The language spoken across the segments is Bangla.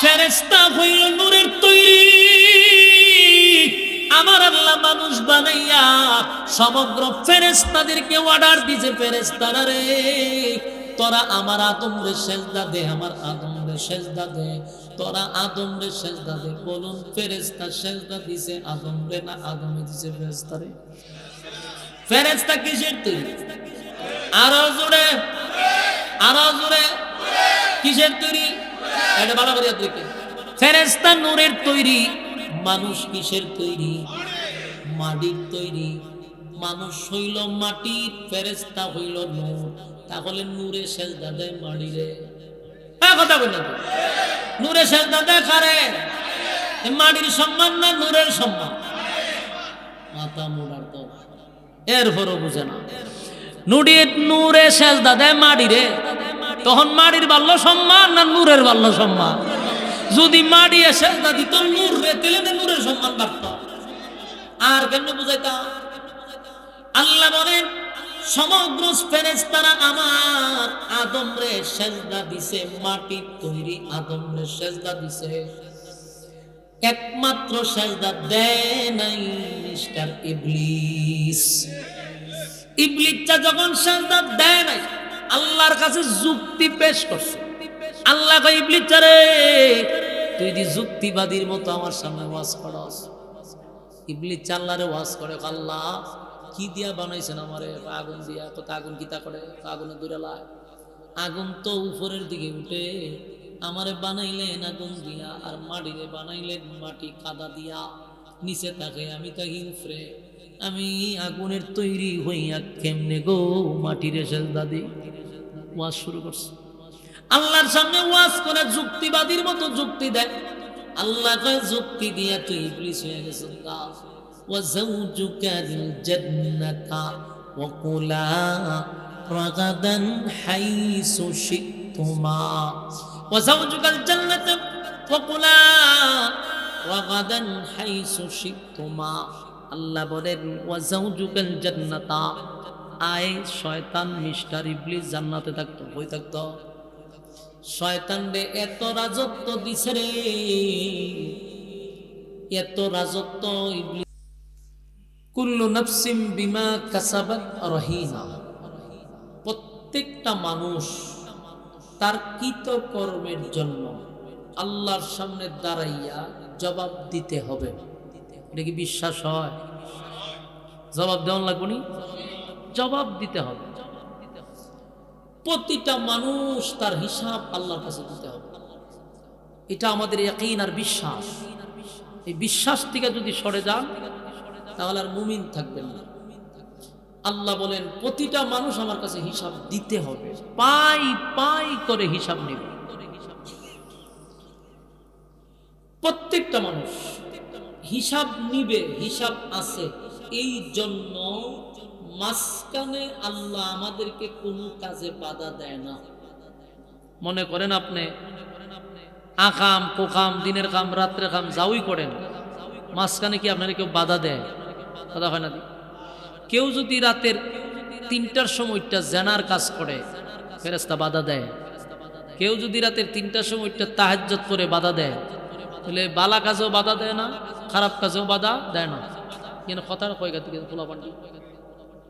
ফেরেস্তা হইল নূরের তৈরি। আমার আল্লাহ মানুষ বানাইয়া সমগ্র ফেরেস্তাদেরকে অর্ডার দিছে ফেরেস্তারা রে, তোরা আমার আদম রে সেজদা দে, আমার আদম রে সেজদা দে, তোরা আদম রে সেজদা দে, বলুন ফেরেস্তা সেজদা দিছে আদম রে না আদমে দিছে ফেরেস্তা রে? ফেরেস্তা কিসের তৈরি? আরও জোরে আরও জোরে, কিসের তৈরি? এটা ভালো করে দেখে ফেরেস্তা নূরের তৈরি, মানুষ কিসের তৈরি? মাটির তৈরি। মানুষ হইল ফেরেস্তা হইল নূর। তাহলে নূরে হ্যাঁ কথা নূরে মাটির সম্মান না নূরের সম্মান? মাথা মোড়ার তো। এরপরও বুঝে না। নুডি নূরে সেজদা দেয় মাটিরে তখন মাড়ির বাল্য সম্মান না নূরের বাল্য সম্মান? যদি মাটি সেজদা দিত নূর রে নূরের সম্মান বাড়ত। আর কেন বুঝাইতা আল্লাহ বলেন, সমগ্র ফেরেশতারা আমার আদম রে সেজদা দিছে মাটির তৈরি আদম রে সেজদা দিছে। একমাত্র সেজদা দেয় নাই মিস্টার ইবলিস। ইবলিসটা যখন সেজদা দেয় নাই আল্লাহর কাছে যুক্তি পেশ করছে। আল্লাহ কই ইবলিসটা রে তুই দি যুক্তিবাদীর মতো আমার সামনে ওয়াজ করস। ইবলিস আল্লাহরে ওয়াজ করে আল্লাহ, কি দিয়া বানাইছেন আমারে? আগুন দিয়া। কত আগুন কিতা করে? আগুনে দূরে লায় আগুন তো উপরের দিকে উঠে, আমারে বানাইলেন আগুন দিয়া, আর মাটিরে বানাইলেন মাটি কাদা দিয়া। নিচে থাকে আমি তাকে উপরে আমি আগুনের তৈরি হইয়া কেমনে গো মাটিরে সেজদা দিই? ওয়াজ শুরু করছে। আল্লাহর সামনে ওয়াজ করে যুক্তিবাদীর মতো যুক্তি দেয়। আল্লাহ কয়, যুক্তি দিয়া তুই ইবলিস হয়ে গেছ ওয়াজাউজুকা জান্নাতা ওয়াকুলা রাগাদা হাইসু শিতুমা। ওয়াজাউজুকা জান্নাতা ওয়াকুলা রাগাদা হাইসু শিতুমা। আল্লাহ বলেন ওয়াজাউজুকা জান্নাতা আয় শয়তান মিস্টার ইবলিস জান্নাতে থাকতো বই থাকতো। শয়তান রে, এত রাজত্ব দিছে রে। এত রাজত্ব ইবলিস। কুল্লু নফসিম বিমা কাসাবাত রহিনা প্রত্যেকটা মানুষ তার কৃত কর্মের জন্য আল্লাহর সামনে দাঁড়াইয়া জবাব দিতে হবে। এটা কি বিশ্বাস হয়? জবাব দেওয়ান লাগবো নি? জবাব দিতে হবে। প্রতিটা মানুষ তার হিসাব আল্লাহর কাছে দিতে হবে। এটা আমাদের একইন আর বিশ্বাস। এই বিশ্বাস থেকে যদি সরে যান, তাহলে আর মুমিন থাকবেন না। আল্লাহ বলেন, প্রতিটা মানুষ আমার কাছে হিসাব দিতে হবে। পাই পাই করে হিসাব নেবে। প্রত্যেকটা মানুষ হিসাব নিবে, হিসাব আছে। এই জন্য মাঝখানে আল্লাহ আমাদেরকে কোনো কাজে বাধা দেয় না। মনে করেন আপনি? আকাম, কোকাম, দিনের কাম রাত্রে কাম, যাওই করেন। মাঝখানে কি আপনারা কেউ বাধা দেয়? কথা হয় না কেউ যদি রাতের তিনটার সময়টা জেনার কাজ করে ফেরেস্তা বাধা দেয়। কেউ যদি রাতের তিনটার সময়টা তাহাজ্জত করে বাধা দেয়, তাহলে বালা কাজেও বাধা দেয় না, খারাপ কাজেও বাধা দেয় না। কিন্তু কথা কয় গাতে খোলা পান্ডি?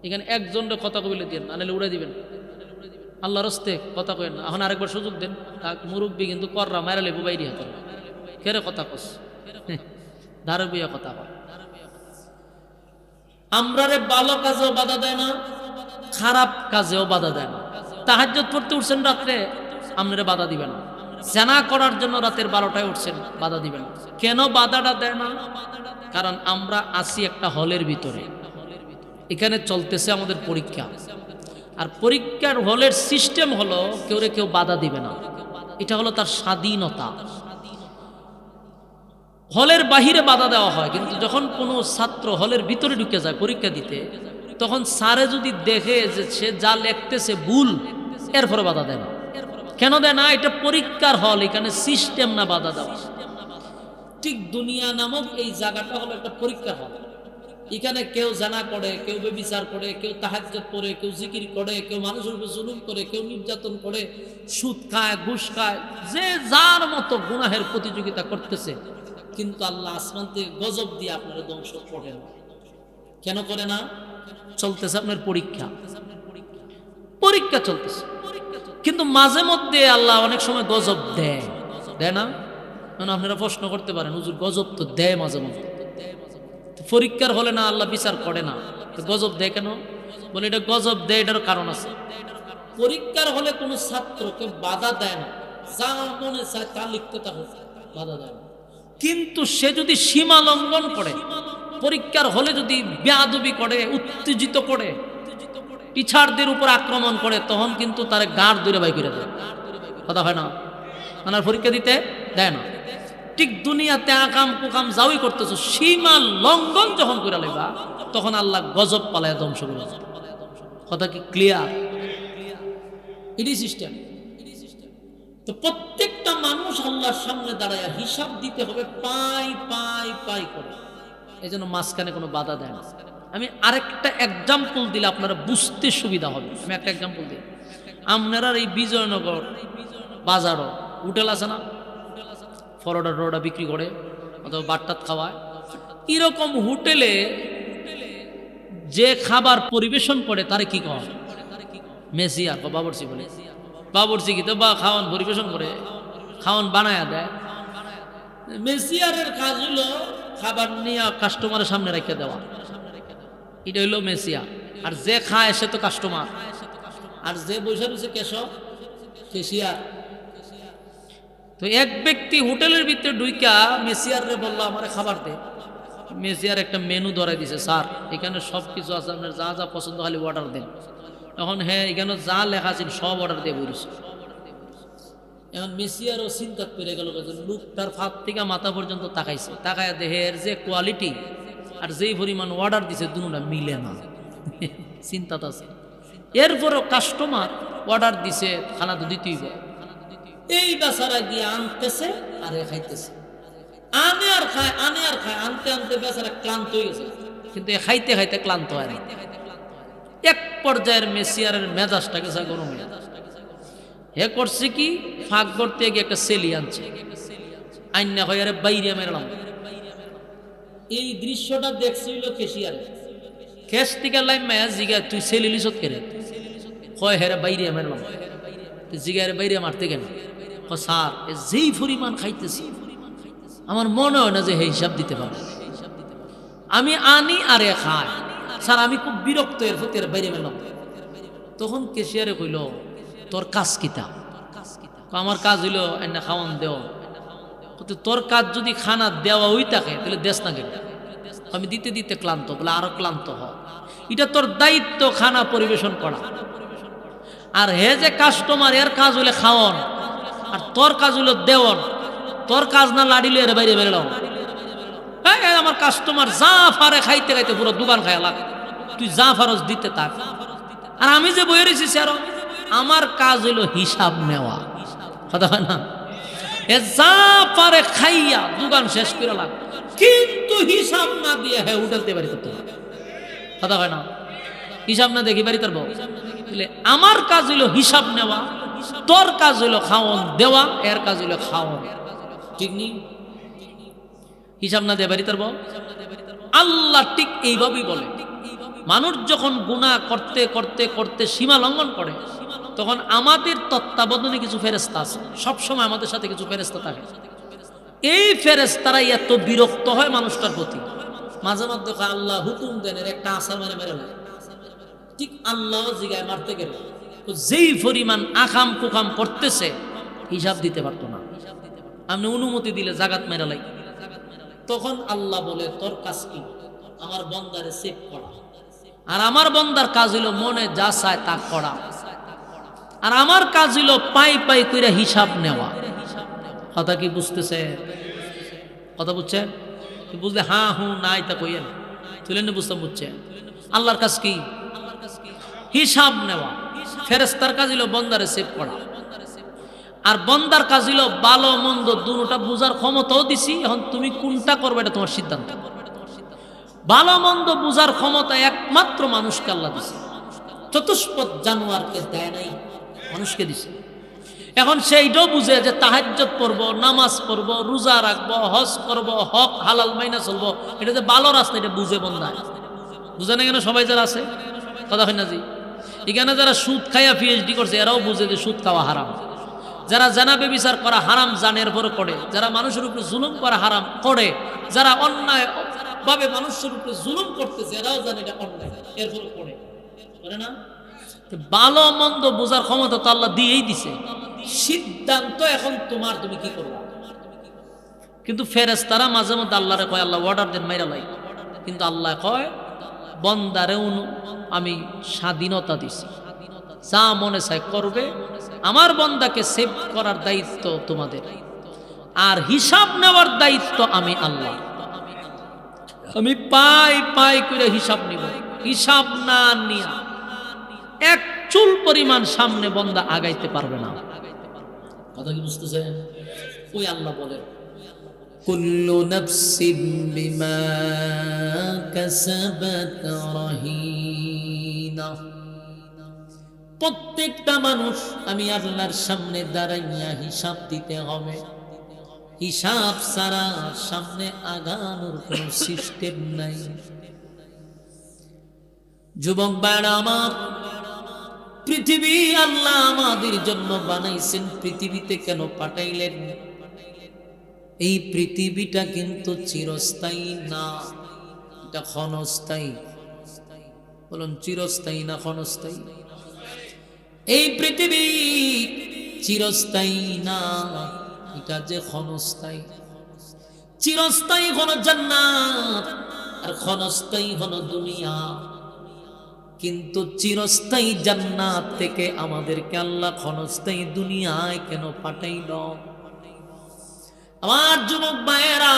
এখানে একজনের কথা কবিলে দিন আনালে উড়ে দিবেন। আল্লাহ রস্তে কথা কয়েন না। এখন আরেকবার সুযোগ দেন তাক মুরব্বী কিন্তু কররা মায়ের লেবু বুবাইরি হাতে। কেরে কথা কস? ধারবিয়া কথা কয়। আমরারে ভালো কাজেও বাধা দেয় না, খারাপ কাজেও বাধা দেয় না। তাহাজ্জত পড়তে উঠছেন রাত্রে আপনারা বাধা দিবেন না। জানা করার জন্য রাতের বারোটায় উঠছেন, বাধা দিবেন কেন বাধাটা দেয় না? কারণ আমরা আছি একটা হলের ভিতরে। এখানে চলতেছে আমাদের পরীক্ষা। আর পরীক্ষার হলের সিস্টেম হলো কেউ রে কেউ বাধা দিবে না। এটা হলো তার স্বাধীনতা। হলের বাহিরে বাধা দেওয়া হয়, কিন্তু যখন কোনো ছাত্র হলের ভিতরে ঢুকে যায় পরীক্ষা দিতে, তখন স্যারে যদি দেখে যে সে যা লিখতেছে ভুল, এরপরে বাধা দেয় না। কেন দেয় না? এটা পরীক্ষার হল, এখানে সিস্টেম না বাধা দেওয়া। ঠিক দুনিয়া নামক এই জায়গাটা হলো একটা পরীক্ষার হল। এখানে কেউ জানা করে কেউ বেবিচার করে কেউ তাহাজ্জত করে কেউ জিকির করে, কেউ মানুষের উপর জুলুম করে, কেউ নির্যাতন করে, সুদ খায়, ঘুষ খায়, যে যার মতো গুনাহের প্রতিযোগিতা করতেছে, কিন্তু আল্লাহ আসমান থেকে গজব দিয়ে আপনারা ধ্বংস করে কেন করে না? চলতেছে আপনার পরীক্ষা। পরীক্ষা চলতেছে। কিন্তু মাঝে মধ্যে আল্লাহ অনেক সময় গজব দেয়। দেয় না, আপনারা প্রশ্ন করতে পারেন, হুজুর গজব তো দেয় মাঝে মধ্যে। পরীক্ষার হলে না আল্লাহ বিচার করে না। গজব দেয় কেন? বলে এটা গজব দেয় এটার কারণ আছে। পরীক্ষার হলে কোনো ছাত্রকে বাধা দেয় না। যা মনে চায় তা লিখতে তাকে বাধা দেয় না। কিন্তু সে যদি সীমা লঙ্ঘন করে, পরীক্ষার হলে যদি বেয়াদবি করে, উত্তেজিত করে, টিচারদের উপর আক্রমণ করে, তখন কিন্তু তার গাঁড় দূরে বাই করে দেয়। কথা হয় না? মানে পরীক্ষা দিতে দেয় না। ঠিক দুনিয়াতে আকাম কুকাম যাওই করতেছো, সীমা লঙ্ঘন যখন করে লেবা তখন আল্লাহ গজব পালায় ধ্বংস করে। কথা কি ক্লিয়ার এটি সিস্টেম তো প্রত্যেকটা মানুষ আল্লাহর সামনে দাঁড়ায় হিসাব দিতে হবে, পাই পাই পাই করে। এই জন্য মাঝখানে কোনো বাধা দেয় না। আমি আরেকটা এক্সাম্পল দিলে আপনারা বুঝতে সুবিধা হবে। আমি একটা এক্সাম্পল দিই। আপনারা এই বিজয়নগর বাজারও, হোটেল আছে না? ফরোডা টরোডা বিক্রি করে, অথবা বাট্টাত খাওয়ায়। এরকম হোটেলে যে খাবার পরিবেশন করে, তারে কি মেসিয়ার বা বাবরচি বলে। বাবরচি কি তো? বা খাওয়ান, পরিবেশন করে, খাওয়ান বানায়া দেয়। মেসিয়ারের কাজ হলো খাবার নিয়ে কাস্টমারের সামনে রেখে দেওয়া। এটা হইল মেসিয়া। আর যে খায়, সে তো কাস্টমার আর যে বসে রয়েছে কেশ কেশিয়ার। তো এক ব্যক্তি হোটেলের ভিতরে ঢুইকা মেসিয়ারে বলল, আমার খাবার দে। মেসিয়ার একটা মেনু ধরাই দিছে, স্যার, এখানে সব কিছু আছে, আপনার যা যা পছন্দ খালি অর্ডার দেন। এখন হ্যাঁ এখানে যা লেখা আছে সব অর্ডার দিয়ে বলিস এখন মেসিয়ারও চিন্তা করে গেল লুক তার ফাঁক থেকে মাথা পর্যন্ত তাকাইছে। তাকায় দেহের যে কোয়ালিটি আর যেই পরিমাণ অর্ডার দিছে দুটা মিলে না। চিন্তাত আছে। এরপরও কাস্টমার অর্ডার দিছে খানা তো দিতেই হবে। এই বেচারা গিয়ে আনতেছে, আর খাইতেছে। আনে আর খায়, আনে আর খায়, আনতে আনতে বেচারা ক্লান্ত হয়ে গেছে। কিন্তু খাইতে খাইতে ক্লান্ত হয় না। এক পর্যায়ের মেসিয়ারের মেজাজটা গেছে গরম হয়ে হে করছে কি? ফাঁক করতে গিয়ে একটা সেলি আনছে। আইনা হয়ে আরে বাইরে মেরলাম। এই দৃশ্যটা দেখছিল কেশিয়ারে। কেশ থেকে লাইন মায়া জিগা তুই সেলি লিসত কেরে? কয় হেরে বাইরে মেরলাম। জিগারে বাইরে মারতে কেন? ক স্যার যেই পরিমাণ খাইতেছি, আমার মনে হয় না যে হিসাব দিতে পারবে আমি আনি আর এ খাই। স্যার, আমি খুব বিরক্ত এর প্রতি বাইরে মেলাম তখন কেশিয়ারে কইল, তোর কাজ কিতা আমার কাজ হইল এনে খাওয়ান দেওয়া। তোর কাজ যদি খানা দেওয়া হই থাকে, তাহলে দেশ না কেন আমি দিতে দিতে ক্লান্ত, বলে, আরও ক্লান্ত হ। এটা তোর দায়িত্ব খানা পরিবেশন করা। আর হে যে কাস্টমার এর কাজ হলে খাওয়ান। আর তোর কাজ হইল দেওয়ান। তোর কাজ না লাড়িলে এর বাইরে বেরোলাম। হ্যাঁ আমার কাস্টমার যা ফারে খাইতে খাইতে পুরো দোকান খায় লাগ। তুই যা ফারস দিতে থাক। আর আমি যে বয়ে রয়েছি স্যার আমার কাজ হইল হিসাব নেওয়া। কথা হয় না? এ যা পারে খাইয়া দোকান শেষ করে লাগ। কিন্তু হিসাব না দিয়ে হ্যাঁ উঠাতে পারি করতে কথা হয় না? হিসাব না দেখি বাড়ি তার বউ আমার কাজ হইল হিসাব নেওয়া। তোর কাজ হইল খাওয়ন দেওয়া, এর কাজ হইল খাওয়ন ঠিক নেই হিসাব না দিয়ে বাড়ি তার আল্লাহ ঠিক এইভাবেই বলে। মানুষ যখন গুনাহ করতে করতে করতে সীমা লঙ্ঘন করে, তখন আমাদের তত্ত্বাবধানে কিছু ফেরেস্তা আছে। সবসময় আমাদের সাথে কিছু ফেরেস্তা থাকে। এই ফেরেস্তারা এত বিরক্ত হয় মানুষটার প্রতি। মাঝে মধ্যে আল্লাহ হুকুম দেন একটা আসার মানে মেরে ঠিক আল্লাহ জিগায় মারতে গেল। তো যেই পরিমাণ আকাম কুকাম করতেছে, হিসাব দিতে পারতো না। আপনি অনুমতি দিলে জাগাত মেরা লাগে তখন আল্লাহ বলে, তোর কাজ কি? আমার বন্দারে সেভ করা। আর আমার বন্দার কাজ হইল মনে যা চায় তা করা। আর আমার কাজ হইল পাই পাই করে হিসাব নেওয়া। কথা কি বুঝতেছে? কথা বুঝছেন কি বুঝলে? হ্যাঁ হুঁ, নাই তা কইয়েন তুলেন না বুঝতাম বুঝছেন আল্লাহর কাজ কি? হিসাব নেওয়া। ফেরেস্তার কাজ হইল বন্দারে সেভ করা। আর বন্দার কাজ হইল ভালো, মন্দ দুটা বুঝার ক্ষমতাও দিছি। এখন তুমি কোনটা করবে এটা তোমার সিদ্ধান্ত। ভালো, মন্দ বুঝার ক্ষমতা একমাত্র মানুষকে আল্লাহ দিছে। চতুষ্পদ জানোয়ারকে দেয় নাই, মানুষকে দিছে। এখন সেইটাও বুঝে যে তাহাজ্জত পড়ব, নামাজ পড়ব, রোজা রাখব, হজ করব, হক, হালাল মাইনা চলবো, এটা যে ভালো রাস্তা, এটা বুঝে বন্ধায় বুঝে না কেন সবাই যারা আছে? কথা হয় না জি। এখানে যারা সুদ খাইয়া পিএইচডি করছে, এরাও বুঝে যে সুদ খাওয়া হারাম। যারা জানাবে বিচার করা হারাম, জানের পরে করে যারা মানুষের উপরে জুলুম করা হারাম করে যারা অন্যায় ভাবে মানুষের উপরে জুলুম করতেছে, এরাও জানে করে ভালো মন্দ বোঝার ক্ষমতা তো আল্লাহ দিয়েই দিছে। সিদ্ধান্ত এখন তোমার, তুমি কি করবা? কিন্তু ফেরেস তারা মাঝে মধ্যে আল্লাহরে কয়, আল্লাহ অর্ডার দেন, মাইরা লাই। কিন্তু আল্লাহ কয়, বন্দারে অনু- আমি স্বাধীনতা দিছি। যা মনে চায় করবে, আমার বন্দাকে সেভ করার দায়িত্ব তোমাদের। আর হিসাব নেওয়ার দায়িত্ব আমি আল্লাহ। আমি পাই পাই করে হিসাব নিব। হিসাব না নিয়া এক চুল পরিমাণ সামনে বন্দা আগাইতে পারবে না। কথা কি বুঝতেছেন? ওই আল্লাহ বলেন, কুল্লু নাফসিন বিমা কাসাবাত রহিনা প্রত্যেকটা মানুষ আমি আল্লাহর সামনে দাঁড়াইয়া হিসাব দিতে হবে। হিসাব ছাড়া সামনে আগানোর কোন সিস্টেম নাই। যুবক বাড়া আমার, পৃথিবী আল্লাহ আমাদের জন্য বানাইছেন, পৃথিবীতে কেন পাঠাইলেন? এই পৃথিবীটা কিন্তু চিরস্থায়ী না, এটা ক্ষণস্থায়ী। বলুন, চিরস্থায়ী না ক্ষণস্থায়ী? এই পৃথিবী চিরস্থায়ী না, এটা যে ক্ষণস্থায়ী। চিরস্থায়ী হলো জান্নাত, আর ক্ষণস্থায়ী হলো দুনিয়া। কিন্তু চিরস্থায়ী জান্নাত থেকে আমাদেরকে আল্লাহ ক্ষণস্থায়ী দুনিয়ায় কেন পাঠাইল? আমার যুবক ভাইয়েরা,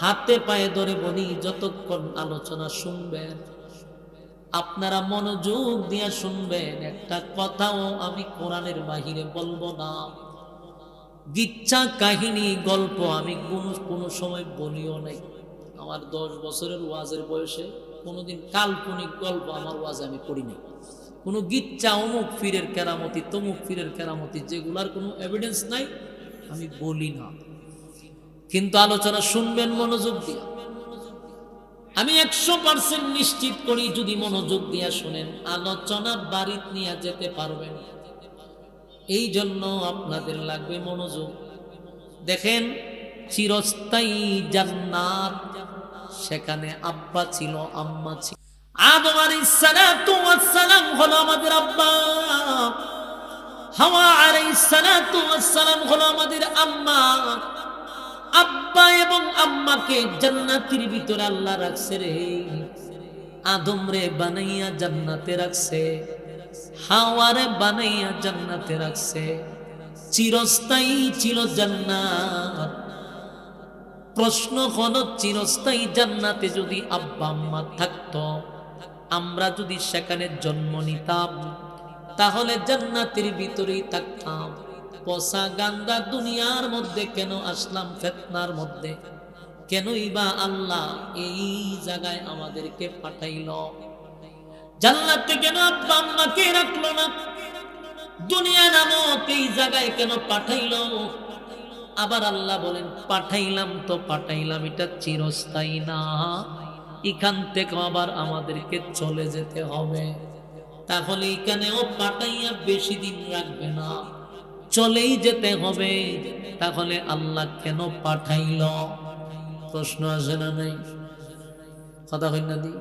হাতে পায়ে ধরে বলি, যতক্ষণ আলোচনা শুনবেন আপনারা মনোযোগ দিয়ে শুনবেন, একটা কথাও আমি কোরআনের বাহিরে বলব না। গিচ্ছা কাহিনী, গল্প আমি কোনো কোনো সময় বলিও নাই। আমার দশ বছরের ওয়াজের বয়সে কোনোদিন কাল্পনিক গল্প আমার ওয়াজে আমি নাই। কোনো গিচ্ছা অমুক ফিরের কেরামতি, তমুক ফিরের কেরামতি, যেগুলার কোনো এভিডেন্স নাই, আমি বলি না। কিন্তু আলোচনা শুনবেন মনোযোগ দিয়ে। আমি একশো পার্সেন্ট নিশ্চিত করি, যদি মনোযোগ দিয়া শোনেন, আলোচনা বাড়িত নিয়ে যেতে পারবেন। এই জন্য আপনাদের লাগবে মনোযোগ। দেখেন, চিরস্থায়ী জান্নাত, সেখানে আব্বা ছিল, আম্মা ছিল। আদম আলাইহিস সালাতু সালাম হলো আমাদের আব্বা। হাওয়া আলাইহিস সালাতু ওয়াস সালাম হলো আমাদের আম্মা। আব্বা এবং আম্মাকে জান্নাতের ভিতরে আল্লাহ রাখছে রে। আদম রে বানাইয়া জান্নাতে রাখছে। হাওয়ারে বানাইয়া জান্নাতে রাখছে। চিরস্থায়ী ছিল জান্নাত। প্রশ্ন হলো, চিরস্থায়ী জান্নাতে যদি আব্বা আম্মা থাকতো, আমরা যদি সেখানে জন্ম নিতাম, তাহলে জান্নাতের ভিতরেই থাকতাম। পচা গান্দা দুনিয়ার মধ্যে কেন আসলাম ফেতনার মধ্যে? কেনই বা আল্লাহ এই জায়গায় আমাদেরকে পাঠাইল? জান্নাতে কেন আব্বা আম্মাকে রাখল না। দুনিয়া নামক এই জায়গায় কেন পাঠাইলো? আবার আল্লাহ বলেন, পাঠাইলাম তো পাঠাইলাম, এটা চিরস্থায়ী না। এখান থেকে আবার আমাদেরকে চলে যেতে হবে। তাহলে এখানেও পাঠাইয়া বেশি দিন রাখবে না। চলেই যেতে হবে। তাহলে আল্লাহ কেন পাঠাইল? প্রশ্ন আসে না নাই? কথা হয় না দি।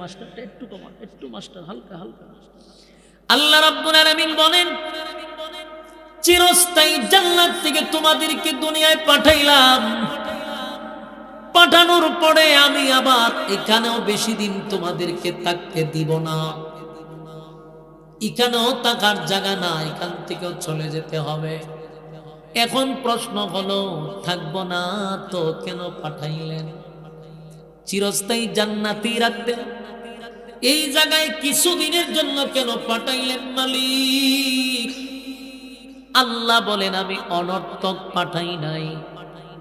মাস্টারটা একটু কমা একটু মাস্টার হালকা হালকা আল্লাহ রাব্বুল আলামিন বলেন চিরস্থায়ী জান্নাত থেকে তোমাদেরকে দুনিয়ায় পাঠাইলাম। পাঠানোর পরে আমি আবার এখানেও বেশি দিন তোমাদেরকে থাকতে দিব না। এখানেও থাকার জায়গা না এখান থেকেও চলে যেতে হবে। এখন প্রশ্ন হলো, থাকব না তো কেন পাঠাইলেন? চিরস্থায়ী জান্নাতি রাখতেন এই জায়গায় কিছুদিনের জন্য কেন পাঠাইলেন মালিক? আল্লাহ বলেন, আমি অনর্থক পাঠাই নাই।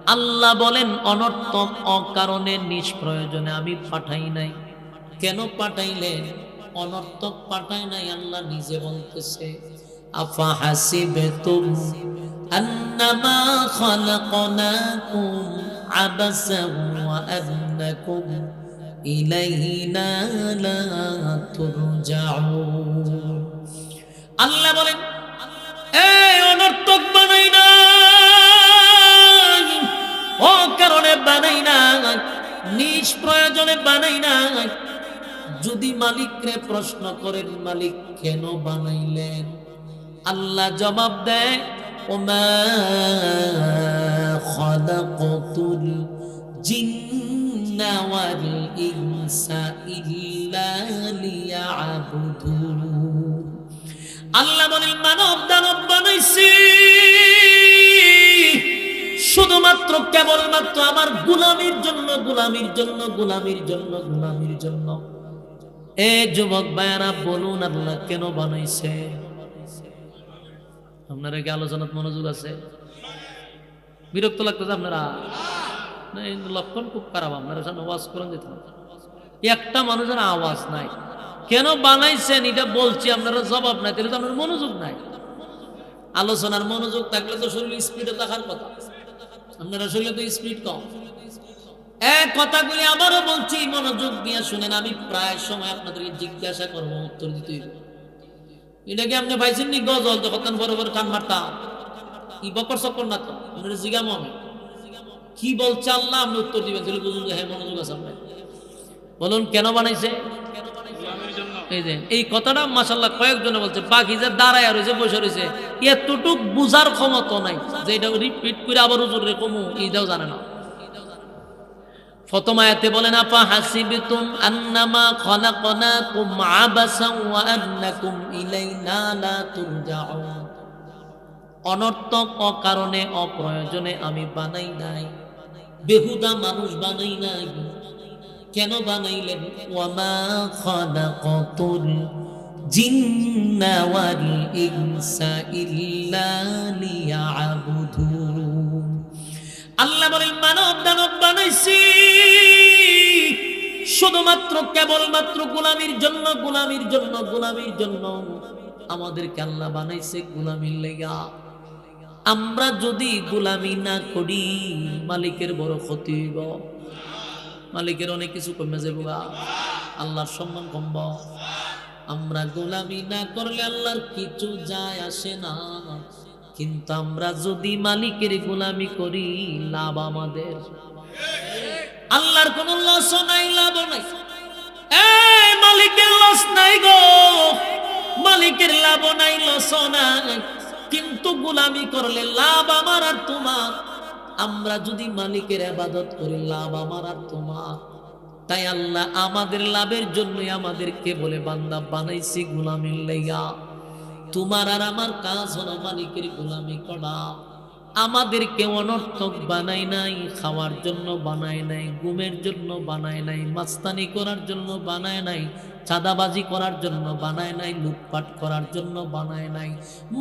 আল্লাহ বলেন, অনর্থক অকারণে নিষ্প্রয়োজনে আমি পাঠাই নাই। কেন পাঠাইলেন? অনর্থক পাঠায় নাই, আল্লাহ নিজে বলতেছে, আফা ইলাইহিনা লা তুরজাউন। আল্লাহ বলেন অনর্থক বানাই না ও বানাই না নিষ্প্রয়োজনে বানাই না যদি মালিকরে প্রশ্ন করেন, মালিক কেন বানাইলেন? আল্লাহ জবাব দেয় আল্লাহ বলেন, মানব দানব বানাইছি। শুধুমাত্র কেবলমাত্র আমার গুলামির জন্য গুলামির জন্য গুলামির জন্য গুলামির জন্য। এ যুবক ভাইয়ারা, বলুন আল্লাহ কেন বানাইছে? আপনারা কি আলোচনাত মনোযোগ আছে? বিরক্ত লাগতেছে আপনারা? লক্ষণ খুব খারাপ, আপনারা সামনে ওয়াজ করেন যেতে একটা মানুষের আওয়াজ নাই। কেন বানাইছেন? এটা বলছি, আপনারা জবাব নাই, তাহলে তো আপনার মনোযোগ নাই। আলোচনার মনোযোগ থাকলে তো শরীর স্পিডে থাকার কথা। আপনারা শরীরে তো স্পিড কম। এক কথাগুলি আবারও বলছি, মনোযোগ দিয়ে শুনেন, আমি প্রায় সময় আপনাদেরকে জিজ্ঞাসা করব, উত্তর দিতে হইব। এটা কি আপনি পাইছেন নি? গজল, যখন বড় বড় কান মারতাম। কি বকর সকর না তো? আপনার জিগাম আমি। কি বলছে আল্লাহ? আপনি উত্তর দিবেন। তাহলে বুঝুন যে হ্যাঁ মনোযোগ আছে আপনার। বলুন, কেন বানাইছে? এই যে, এই কথাটা মাসাল্লাহ কয়েকজনে বলছে বাকি যে দাঁড়ায় রয়েছে, বসে রয়েছে। এতটুক বুঝার ক্ষমতা নাই যে, এটা রিপিট করে আবার উজুর রে কমু এইটাও জানে না। প্রথম বলেন আপা হাসিবিতুম আন্নামা খলাকনাকুম আবাসান ওয়া আন্নাকুম ইলাইনা লা তুরজাউন। অনর্থক, অকারণে, অপ্রয়োজনে আমি বানাই নাই। বেহুদা মানুষ বানাই নাই। কেন বানাইলেন? ওয়ামা খালাকাতুল জিন্না ওয়াল ইনসা ইল্লা লিয়াবুদুন আল্লাহ বলেন, মানব দানব বানাইছি। শুধুমাত্র কেবলমাত্র গোলামির জন্য গোলামির জন্য গোলামির জন্য আমাদেরকে আল্লাহ বানাইছে গোলামির লেগা। আমরা যদি গোলামি না করি, মালিকের বড় ক্ষতি হইব। মালিকের অনেক কিছু কমে যাব আল্লাহর সম্মান কমব। আমরা গোলামি না করলে আল্লাহর কিছু যায় আসে না। কিন্তু আমরা যদি মালিকের গোলামি করি, লাভ আমাদের। আল্লাহর কোন লস নাই, লাভ নাই। মালিকের লস নাই গো। মালিকের লাভ নাই লস নাই। কিন্তু গোলামি করলে লাভ আমার আর তোমার। আমরা যদি মালিকের আবাদত করি, লাভ আমার আর তোমার। তাই আল্লাহ আমাদের লাভের জন্যই আমাদেরকে বলে, বান্দা বানাইছি গোলামির লেগা তোমার আর আমার কাজ হলো মালিকের গোলামি করা। আমাদেরকে অনর্থক বানাই নাই, খাওয়ার জন্য বানায় নাই গুমের জন্য বানায় নাই, মাস্তানি করার জন্য বানায় নাই, চাঁদাবাজি করার জন্য বানায় নাই, লুটপাট করার জন্য বানায় নাই,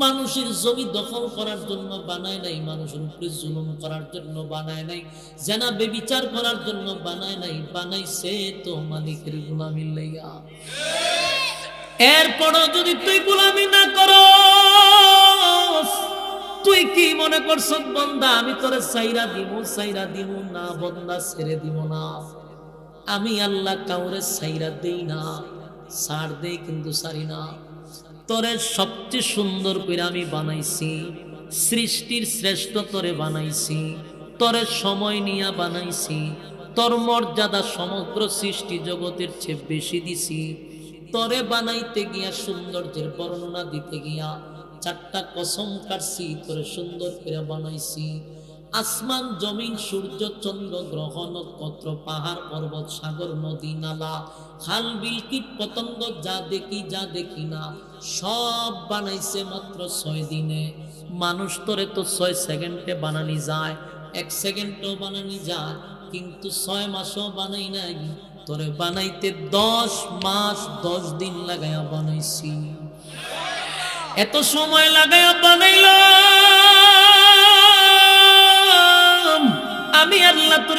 মানুষের জমি দখল করার জন্য বানায় নাই, মানুষের উপরে জুলুম করার জন্য বানায় নাই, জেনা বেবিচার করার জন্য বানায় নাই, বানাইছে তো মালিকের গোলামির লাইগা এরপরও যদি তুই গোলামি না করো তুই কি মনে করছ বন্দা, আমি তোরে সাইরা দিব সাইরা দিব না, বন্দা, ছেড়ে দিব না। আমি আল্লাহ কাউরে সাইরা দেই না, সার দেই কিন্তু সারি না। তোরে সবচেয়ে সুন্দর করে আমি বানাইছি, সৃষ্টির শ্রেষ্ঠ তোরে বানাইছি, তোরে সময় নিয়ে বানাইছি, তোর মর্যাদা সমগ্র সৃষ্টি জগতের চেয়ে বেশি দিছি। তরে বানাইতে গিয়া সৌন্দর্যের বর্ণনা দিতে গিয়া চারটা কসম কাটছি, তোরে সুন্দর করে বানাইছি। আসমান, জমিন, সূর্য, চন্দ্র, গ্রহ, নক্ষত্র, পাহাড়, পর্বত, সাগর, নদী, নালা, খাল, বিল, কীট, পতঙ্গ, যা দেখি যা দেখি না, সব বানাইছে মাত্র ছয় দিনে। মানুষ তোরে তো ছয় সেকেন্ডে বানানি যায়, এক সেকেন্ডও বানানি যায়, কিন্তু ছয় মাসও বানাই নাই তোরে বানাইতে দশ মাস, দশ দিন লাগাইয়া বানাইছি। এত সময় লাগাইয়া বানাইলাম।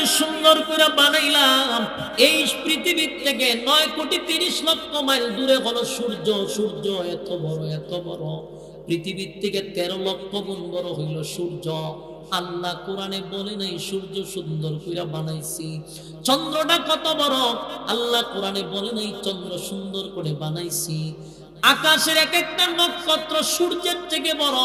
সুন্দর করে বানাইলাম। এই পৃথিবীর থেকে নয় কোটি তিরিশ লক্ষ মাইল দূরে হলো সূর্য। সূর্য এত বড় এত বড়। পৃথিবীর থেকে তেরো লক্ষ গুণ বড় হইল সূর্য। আল্লাহ কোরআনে বলে নাই, সূর্য সুন্দর কইরা বানাইছি। চন্দ্রটা কত বড়? আল্লাহ কোরআনে বলে নাই, চন্দ্র সুন্দর করে বানাইছি। আকাশের এক একটা নক্ষত্র সূর্যের থেকে বড়।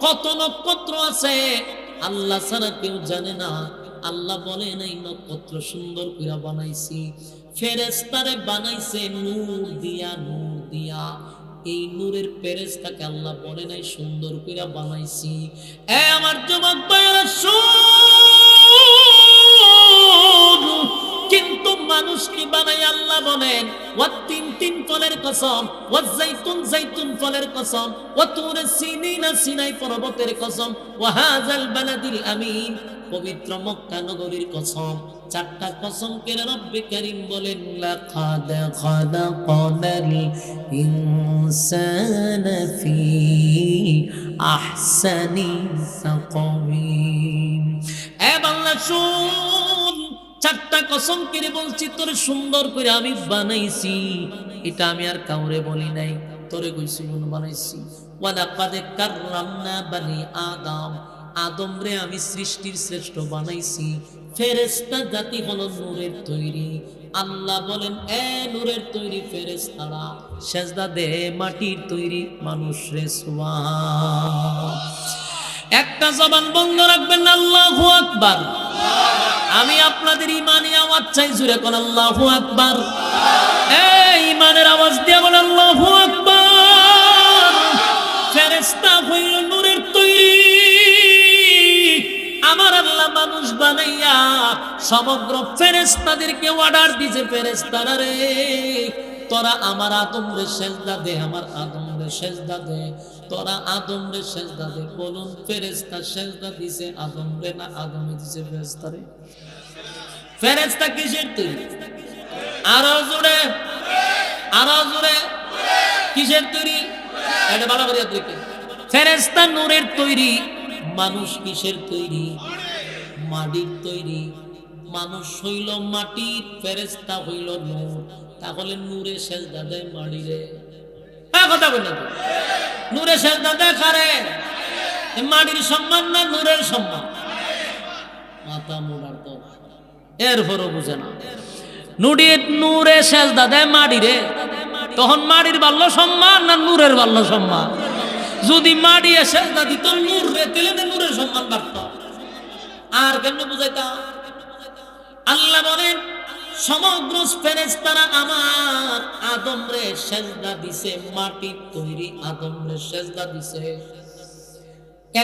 কত নক্ষত্র আছে? আল্লাহ ছাড়া কেউ জানে না। আল্লাহ বলে নাই, নক্ষত্র সুন্দর কইরা বানাইছি। ফেরেস্তারে বানাইছে নূর দিয়া নূর দিয়া। এই নূরের ফেরেস্তাকে আল্লাহ বলে নাই, সুন্দর করে বানাইছি। এ আমার যুবক কিন্তু মানুষ কি বানাই আল্লাহ বলেন? ওয়া তিন তিন ফলের কসম ওয়া জাইতুন জাইতুন ফলের কসম ওয়া তুর সিনিনা সিনাই পর্বতের কসম ওয়া হাযাল বালাদিল আমিন। পবিত্র মক্কা নগরীর কসম, চারটা কসম কেন রব্বে করিম বলেন, লাকাদ খালাকানাল ইনসানা ফি আহসানি তাকওয়িম এ বাংলা, শুন, চারটা কসম কেড়ে বলছি, তোর সুন্দর করে আমি বানাইছি। এটা আমি আর কাউরে বলি নাই, তোরে কইছি বানাইছি। ওয়ালাকাদ কাররামনা বানি আদম। আদম রে আমি সৃষ্টির শ্রেষ্ঠ বানাইছি। ফেরেশতা জাতি হলো নূরের তৈরি। আল্লাহ বলেন, এ নূরের তৈরি ফেরেশতারা, সেজদা দে মাটির তৈরি মানুষ রে একটা জবান বন্ধ রাখবেন, আল্লাহু আকবার। আমি আপনাদের ইমানি আওয়াজ চাই, জুড়ে কোন আল্লাহু আকবার এই ইমানের আওয়াজ দিয়ে বলেন, আল্লাহু আকবার। ফেরেশতা হইল বানাইয়া সমগ্র অর্ডার দিছে রে, তোরা আমার সেজদা দে, আমার সেজদা দে, তোরা সেজদা দে, বলুন ফেরেশতা সেজদা দিছে না আদমে দিছে ফেরেশতা কিসের তৈরি? আরও জোরে আরও জোরে, কিসের তৈরি? এটা ফেরেশতা নূরের তৈরি, মানুষ কিসের তৈরি? মাটির তৈরি। মানুষ হইল মাটির ফেরেস্তা হইল নূর। তাহলে নূরে সেজদা দেয় মাটিরে হ্যাঁ কথা তো? নূরে সেজদা দেয় কারে? মাটির সম্মান না নূরের সম্মান? মাথা মোড়ার তো। এরপরও বুঝে না। নুডির নূরে সেজদা দেয় মাটিরে তখন মাটির বাল্য সম্মান না নূরের বাল্য সম্মান? যদি মাটি সেজদা দিত, নূর রে তেলে নূরের সম্মান বাড়ত। আর কেন বুঝাইতাম? আল্লাহ বলেন, সমগ্র ফেরেশতারা আমার আদম রে সেজদা দিছে মাটির তৈরি আদম রে সেজদা দিছে।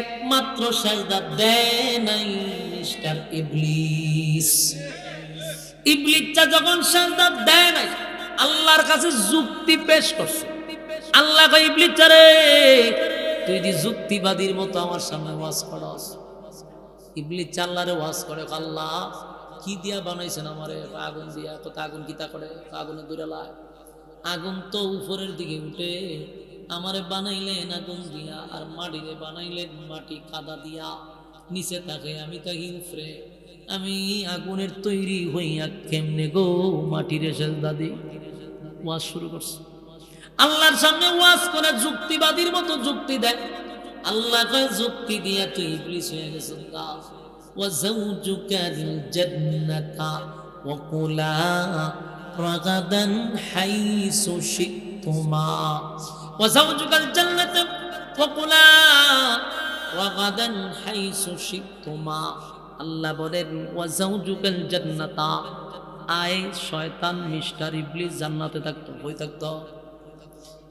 একমাত্র সেজদা দেয় নাই মিস্টার ইবলিস। ইবলিসটা যখন সেজদা দেয় নাই, আল্লাহর কাছে যুক্তি পেশ করছে। আল্লাহ কই ইবলিস রে তুই যদি যুক্তিবাদীর মতো আমার সামনে ওয়াজ করস। ইবলিস আল্লাহরে ওয়াজ করে, আল্লাহ, কি দিয়া বানাইছেন আমারে? আগুন দিয়া, কত আগুন কিতা করে? আগুনে দূরে লায় আগুন তো উপরের দিকে উঠে, আমারে বানাইলেন আগুন দিয়া, আর মাটিরে বানাইলেন মাটি কাদা দিয়া। নিচে থাকে আমি থাকি উপরে আমি আগুনের তৈরি হইয়া কেমনে গো মাটিরে সেজদা দিই? ওয়াজ শুরু করছে। আল্লাহর সামনে ওয়াজ করে যুক্তিবাদীর মতো যুক্তি দেয়। আল্লাহ কয় যুক্তি দিয়া তুই ইবলিস হয়ে গেছিস ওয়া যাওজুকা দিল জান্নাতা ওয়া কুলা রাগাদান হাইসু শিতুমা। ওয়া যাওজুকা দিল জান্নাতা ওয়া কুলা রাগাদান হাইসু শিতুমা। আল্লাহ বলেন, ওয়া যাওজুকা দিল জান্নাতা। আয়, শয়তান, মিস্টার ইবলিস জান্নাতে থাকতো কই থাকতো।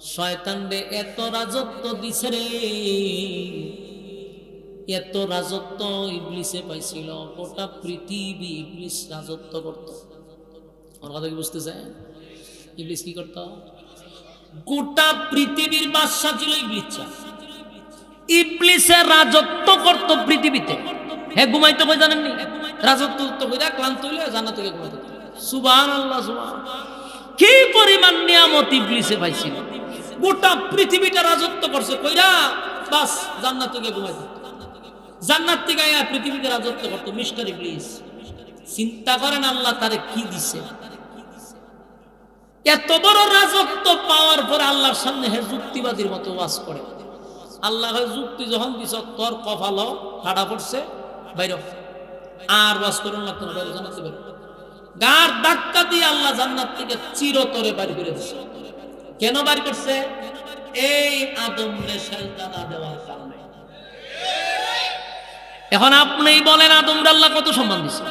শয়তান রে, এত রাজত্ব দিছে রে। এত রাজত্ব ইবলিসে পাইছিল, গোটা পৃথিবী ইবলিস রাজত্ব করত। আমার কথা কি বুঝতেছেন? ইবলিস কি করত? গোটা পৃথিবীর বাদশা ছিল ইবলিসা ইবলিসে রাজত্ব করত পৃথিবীতে। হ্যাঁ ঘুমাইতে কই জানেননি? রাজত্ব তো কইরা ক্লান্ত হইলে জান্নাত থেকে ঘুমাইতে সুবহানাল্লাহ, সুবহান। কি পরিমাণ নিয়ামত ইবলিসে পাইছিল? গোটা পৃথিবীটা রাজত্ব করছে, কইরা বাস জান্নাত থেকে ঘুমাইতে জান্নাত থেকে আয়া পৃথিবীতে রাজত্ব করতো মিস্টার ইবলিস। চিন্তা করেন আল্লাহ তারে কি দিছে? এত বড় রাজত্ব পাওয়ার পরে আল্লাহর সামনে হে যুক্তিবাদীর মতো ওয়াজ করে। আল্লাহ যুক্তি যখন দিছ, তোর কপাল ফাড়া পড়ছে, বাইর। আর ওয়াজ করুন না তোমার জানাতে পারো গার ধাক্কা দিয়ে আল্লাহ জান্নাত থেকে চিরতরে বাড়ি করে দিচ্ছে কেন বাড়ি করছে? এই আদম রে সেজদা দেওয়ার কারণে। এখন আপনি বলেন আদম আল্লাহ কত সম্মান দিছে?